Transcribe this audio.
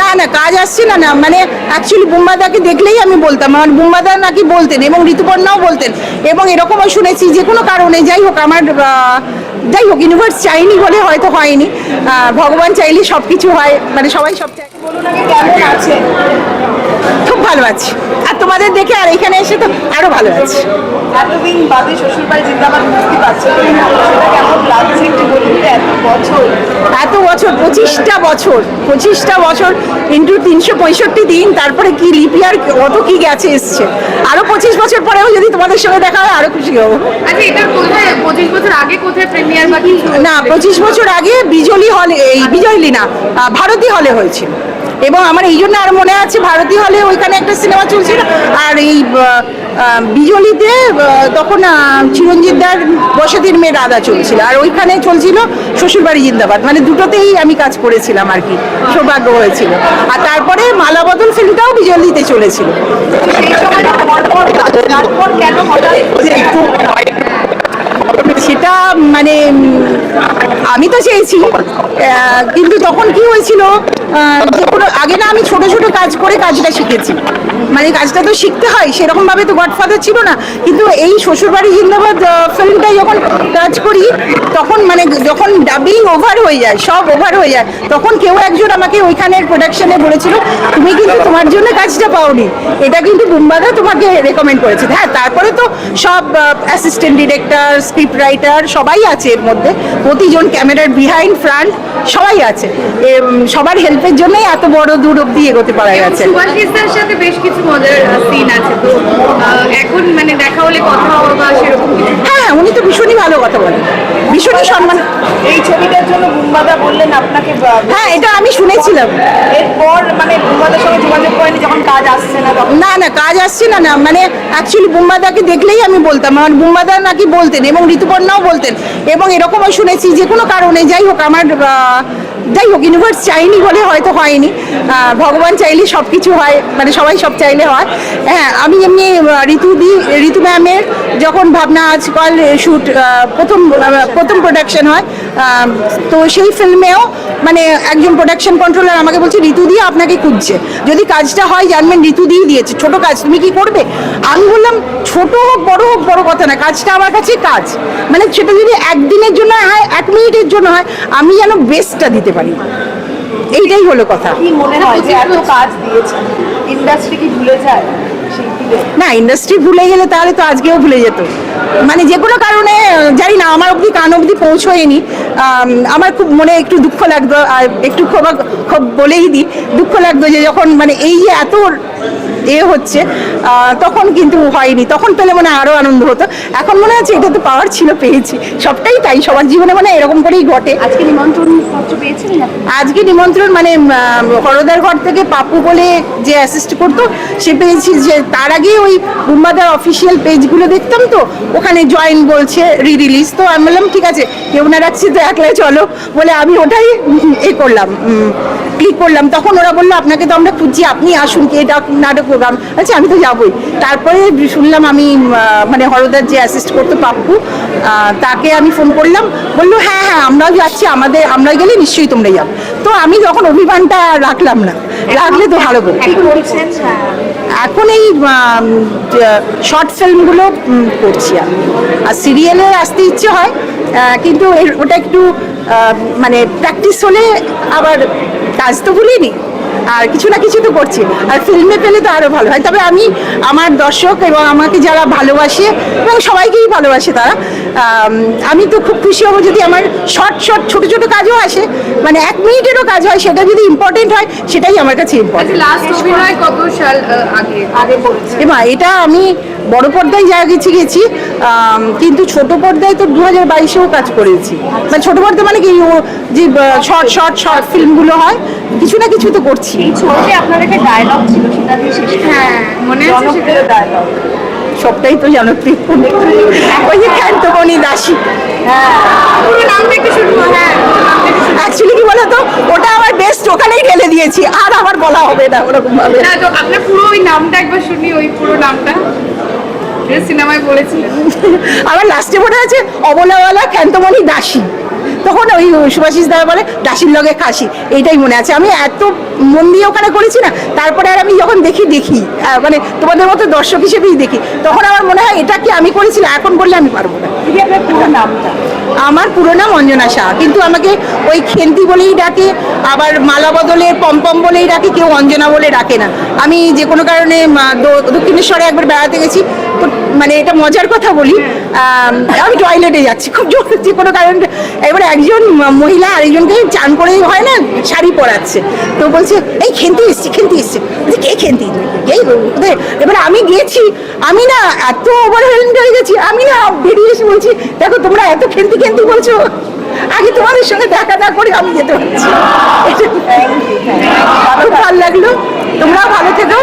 না না কাজ আসছে না না মানে অ্যাকচুয়ালি বুম্বাদাকে দেখলেই আমি বলতাম আমার বুম্বাদা নাকি বলতেন এবং ঋতুপর্ণাও বলতেন। এবং এরকমও শুনেছি যে কোনো কারণে যাই হোক আমার যাই হোক ইউনিভার্স চাইনি বলে হয়তো হয়নি। ভগবান চাইলে সব কিছু হয় মানে সবাই সব বলুন আগে কেমন আছে? খুব ভালো আছি। আর তোমাদের দেখে আর এখানে এসে তো আরও ভালো আছি। এতদিন বাদে শ্বশুরবাড়ি জিন্দাবাদ মুক্তি পাচ্ছে। সেটা কেমন লাগছে একটু বলুন? তো এত বছর এত বছর পঁচিশটা বছর পঁচিশটা বছর ইন্টু তিনশো পঁয়ষট্টি দিন তারপরে কি লিপিয়ার কত কি গেছে এসছে। আরও পঁচিশ বছর পরেও যদি তোমাদের সঙ্গে দেখা হয় আরও খুশি হব। আচ্ছা এটা কোথায়? পঁচিশ বছর আগে কোথায় প্রিমিয়ার বা না পঁচিশ বছর আগে বিজলি হলে এই বিজয়লি না ভারতী হলে হয়েছিল। এবং আমার এই জন্য আর মনে আছে ভারতী হলে ওইখানে একটা সিনেমা চলছিল আর এই বিজলিতে তখন আহ, চিরঞ্জিত দার বসতির মেয়ে রাধা চলছিল। আর ওইখানে চলছিল শ্বশুরবাড়ি জিন্দাবাদ। মানে দুটোতেই আমি কাজ করেছিলাম আর কি। সৌভাগ্য হয়েছিল। আর তারপরে মালাবদল ফিল্মটাও বিজলিতে চলেছিল। সেটা মানে আমি তো চেয়েছি। কিন্তু তখন কি হয়েছিল যে কোনো আগে না আমি ছোট ছোট কাজ করে কাজটা শিখেছি। মানে কাজটা তো শিখতে হয় সেরকম ভাবে তো গডফাদার ছিল না। কিন্তু এই শ্বশুরবাড়ি জিন্দাবাদ ফিল্মটা যখন কাজ করি, তখন মানে যখন ডাবিং ওভার হয়ে যায়, সব ওভার হয়ে যায়, তখন কেউ একজন আমাকে ওইখানের প্রোডাকশনে বলেছিল, তুমি কিন্তু তোমার জন্য কাজটা পাওনি। এটা কিন্তু বুম্বাদা তোমাকে রেকমেন্ড করেছে। হ্যাঁ তারপরে তো সব অ্যাসিস্ট্যান্ট ডিরেক্টর স্ক্রিপ্ট রাইটার সবাই আছে এর মধ্যে। প্রতিজন ক্যামেরার বিহাইন্ড ফ্রন্ট সবাই আছে। সবার হেল্পের জন্যই এত বড় দূর অব্দি এগোতে পারা গেছে। সুভাষিসদার সাথে বেশ কিছু মজার সিন আছে। তো আহ, এখন মানে দেখা হলে কথা হওয়া বা সেরকম হ্যাঁ উনি তো ভীষণই ভালো কথা বলেন। ভীষণই সম্মান এই ছবিটার জন্য বুম্বাদা বললেন আপনাকে হ্যাঁ এটা আমি শুনেছিলাম। এরপর মানে বুম্বাদার সঙ্গে যোগাযোগ করেনি যখন কাজ আসছে না না না কাজ আসছে না না মানে অ্যাকচুয়ালি বুম্বাদাকে দেখলেই আমি বলতাম। আমার বুম্বাদা নাকি বলতেন এবং ঋতুপর্ণাও বলতেন। এবং এরকমও শুনেছি যে কোনো কারণে যাই হোক আমার যাই হোক ইউনিভার্স চাইনি বলে হয়তো হয়নি। ভগবান চাইলে সব কিছু হয় মানে সবাই সব চাইলে হয়। হ্যাঁ আমি এমনি ঋতুদি ঋতু ম্যামের যখন ভাবনা আজকাল শ্যুট প্রথম প্রথম প্রোডাকশন হয় তো সেই ফিল্মেও মানে একজন প্রোডাকশন কন্ট্রোলার আমাকে বলছে, ঋতু দিয়ে আপনাকে খুঁজছে। যদি কাজটা হয় জানবেন, ঋতু দিয়ে দিয়েছে। ছোট কাজ, তুমি কি করবে? আমি বললাম, ছোট হোক, বড় হোক, বড় কথা না, কাজটা আমার কাছে কাজ। মানে সেটা যদি একদিনের জন্য হয়, এক মিনিটের জন্য হয়, আমি যেন বেস্টটা দিতে পারি। এইটাই হলো কথা। কি মনে হয় যে এত কাজ দিয়েছেন? ইন্ডাস্ট্রি কি ভুলে যায়? না ইন্ডাস্ট্রি ভুলে গেলে তাহলে তো আজকেও ভুলে যেত। মানে যে কোনো কারণে, জানি না, আমার অবধি কান অবধি পৌঁছয়নি। আমার খুব মনে একটু দুঃখ লাগতো আর একটু ক্ষোভ খুব বলেই দিই, দুঃখ লাগতো যে যখন মানে এই যে এত এ হচ্ছে তখন কিন্তু হয়নি তখন পেলে মনে হয় আরও আনন্দ হতো। এখন মনে হচ্ছে এটা তো পাওয়ার ছিল পেয়েছি। সবটাই তাই সবার জীবনে মানে এরকম করেই ঘটে। আজকে নিমন্ত্রণ পত্র আজকে নিমন্ত্রণ মানে হরদার ঘর থেকে পাপু বলে যে অ্যাসিস্ট করতো সে পেয়েছি যে তার আগে ওই বুম্বাদার অফিসিয়াল পেজগুলো দেখতাম তো ওখানে জয়েন বলছে রি রিলিজ তো আমি বললাম ঠিক আছে কেউ না রাখছি তো একলাই চলো। বলে আমি ওটাই এ করলাম। ক্লিক করলাম তখন ওরা বলল আপনাকে তো আমরা খুঁজছি আপনি আসুন কে এটা নাটক প্রোগ্রাম আচ্ছা আমি তো যাবোই। তারপরে শুনলাম আমি মানে হরদার যে অ্যাসিস্ট করতো পাপ্পু তাকে আমি ফোন করলাম বলল হ্যাঁ হ্যাঁ আমরাও যাচ্ছি আমাদের আমরা গেলে নিশ্চয়ই তোমরা যাবে। তো আমি যখন অভিমানটা রাখলাম না রাখলে তো হ্যাঁ এখন এই শর্ট ফিল্মগুলো করছি আমি। আর সিরিয়ালে আসতে ইচ্ছে হয় কিন্তু ওটা একটু মানে প্র্যাকটিস হলে আবার কাজ তো ভুলিনি। আর কিছু না কিছু তো করছি। আর ফিল্মে পেলে তো আরও ভালো হয়। তবে আমি আমার দর্শক এবং আমাকে যারা ভালোবাসে এবং সবাইকেই ভালোবাসে তারা আমি তো খুব খুশি হব যদি আমার শর্ট শর্ট ছোট ছোট কাজও আসে। মানে এক মিনিটেরও কাজ হয় সেটা যদি ইম্পর্টেন্ট হয় সেটাই আমার কাছে ইম্পর্টেন্ট আচ্ছা লাস্ট অভিনয় কত সাল আগে? এবার এটা আমি বড় পর্দায় যা গেছি গেছি কিন্তু ছোট পর্দায় তো দু হাজার বাইশেও কাজ করেছি। মানে ছোট পর্দা মানে কি যে শর্ট শর্ট শর্ট ফিল্মগুলো হয় কিছু না কিছু তো করছি। আপনার একটা ডায়লগ ছিল সেটা দিয়ে শেষ করুন। হ্যাঁ মনে আছে ডায়লগ সবটাই তো জনপ্রিয়। ওই যে খ্যান্তমণি দাসী হ্যাঁ। অ্যাকচুয়ালি কি বলতো ওটা আমার বেস্ট ওখানেই ঢেলে দিয়েছি। আর আমার বলা হবে না ওরকম ভাবে না তো আপনার পুরো ওই নামটা একবার শুনি ওই পুরো নামটা। সিনেমায় বলেছিলেন আমার লাস্টে মনে আছে অবলাওয়ালা খ্যান্তমণি দাসী। তখন ওই সুভাষিস দাদা বলে দাসির লগে খাসি। এইটাই মনে আছে। আমি এত মন দিয়ে ওখানে করেছি না তারপরে আর আমি যখন দেখি দেখি। মানে তোমাদের মতো দর্শক হিসেবেই দেখি। তখন আমার মনে হয় এটা কি আমি করেছিলাম এখন করলে আমি পারব না। পুরো নামটা? আমার পুরো নাম অঞ্জনা শাহ। কিন্তু আমাকে ওই খেন্তি বলেই ডাকে আবার মালা বদলে পম্পম বলেই ডাকে কেউ অঞ্জনা বলে ডাকে না। আমি যে কোনো কারণে দ- দক্ষিণেশ্বরে একবার বেড়াতে গেছি মানে এটা মজার কথা বলি আমি টয়লেটে যাচ্ছি খুব জোর যে কোনো কারণ এবার একজন মহিলা আরেকজনকে চান করে হয় না শাড়ি পরাচ্ছে। তো বলছে এই খেলতে এসছি খেলতে এসছে। বলছি, কে কে? কোথায়?" এবার আমি গেছি আমি না এত ওভারহেলড হয়ে গেছি আমি না বেরিয়ে এসে বলছি দেখো তোমরা এত খেলতে খেলতে বলছো আগে তোমাদের সঙ্গে দেখা দেখা করে আমি যেতে পারছি। খুব ভালো লাগল তোমরাও ভালো থেকো।